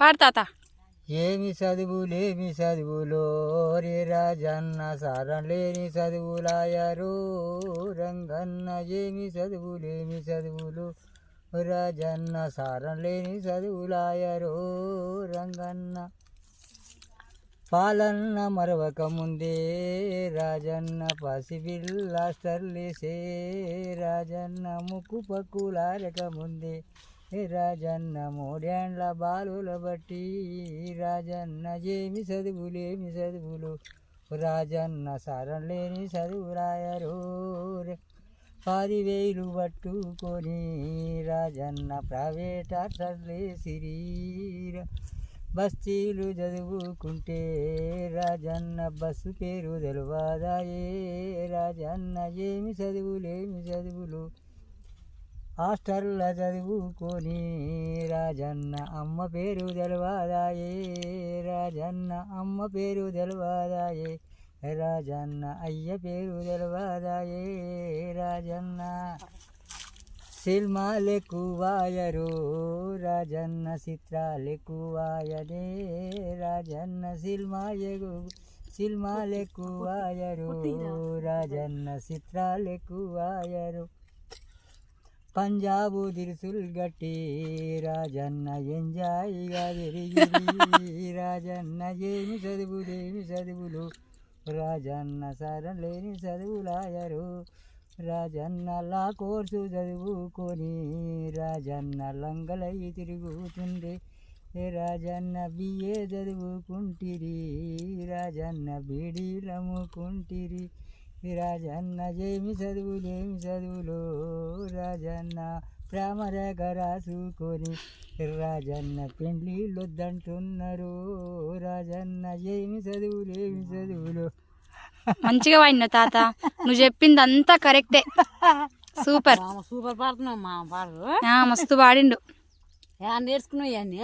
పాడతాత ఏమి చదువులేమి చదువులో? రే రాజన్న సారం లేని చదువులాయరు. రంగన్న ఏమి చదువులేమి చదువులు? రాజన్న సారం లేని చదువులాయరు. రంగన్న పాలన్న మరవక ముందే రాజన్న పసిబిల్లాస్టర్లేసే రాజన్న ముక్కు పక్కులారక ముందే రాజన్న మూడేండ్ల బాలుల బట్టి రాజన్న ఏమి చదువులేమి చదువులు? రాజన్న సారం లేని చదువు రాయరు పదివేలు పట్టుకొని రాజన్న ప్రైవేట్ సిరీర. బస్తీలు చదువుకుంటే రాజన్న బస్సు పేరు తెలవాదాయే. రాజన్న ఏమి చదువులేమి చదువులు? హాస్టల్ల చదువుకొని రాజన్న అమ్మ పేరు తెలవాదాయే రాజన్న అమ్మ పేరు తెలవాదాయే రాజన్న అయ్య పేరు తెలవాదాయే రాజన్న. సిల్మాలెక్కువాయరు రాజన్న చిత్రాలెక్కువాయనే రాజన్న సిల్మాయగు సిల్మాలెక్కువాయరు రాజన్న చిత్రాలెక్కువాయరు. పంజాబు దిరుసులు గట్టి రాజన్న ఎంజాయిగా తిరిగి రాజన్న ఏమి చదువులేమి చదువులు? రాజన్న సరం లేని చదువులాయరు రాజన్న లా కోర్సు చదువుకొని రాజన్న లంగలయ్యి తిరుగుతుండే. రాజన్న బిఏ చదువుకుంటిరి రాజన్న బీడీలు రాజన్న ఏమి చదువులేమి చదువులు రాజన్న ప్రేమరేఖ రాసుకొని రాజన్న పెండ్లిళ్ళు వద్దంటున్నారు రాజన్న ఏమి చదువులేమి చదువులు మంచిగా వాడినావు తాత. నువ్వు చెప్పింది అంతా కరెక్టే. సూపర్. సూపర్ పాడుతున్నావు మామ పాడు. ఆ, మస్తు పాడిండు. నేర్చుకున్నావు ఇవన్నీ?